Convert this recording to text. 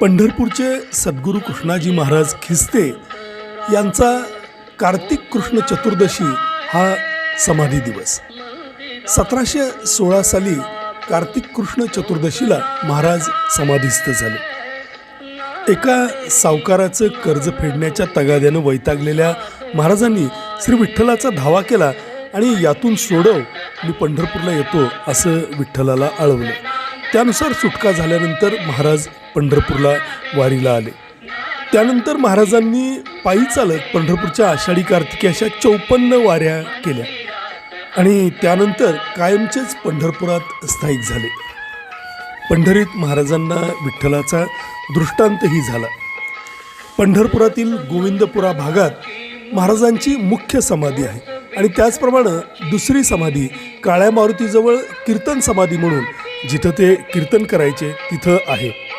पंढरपूरचे सद्गुरू कृष्णाजी महाराज खिस्ते यांचा कार्तिक कृष्ण चतुर्दशी हा समाधी दिवस. सतराशे सोळा साली कार्तिक कृष्ण चतुर्दशीला महाराज समाधीस्थ झाले. एका सावकाराचं कर्ज फेडण्याच्या तगाद्यानं वैतागलेल्या महाराजांनी श्री विठ्ठलाचा धावा केला आणि यातून सोडव मी पंढरपूरला येतो असं विठ्ठलाला आळवलं. त्यानुसार सुटका झाल्यानंतर महाराज पंढरपूरला वारीला आले. त्यानंतर महाराजांनी पायी चालत पंढरपूरच्या आषाढी कार्तिकी अशा चौपन्न वाऱ्या केल्या आणि त्यानंतर कायमचेच पंढरपुरात स्थायिक झाले. पंढरीत महाराजांना विठ्ठलाचा दृष्टांतही झाला. पंढरपुरातील गोविंदपुरा भागात महाराजांची मुख्य समाधी आहे आणि त्याचप्रमाणे दुसरी समाधी काळ्या मारुतीजवळ कीर्तन समाधी म्हणून जिथं ते कीर्तन करायचे तिथं आहे.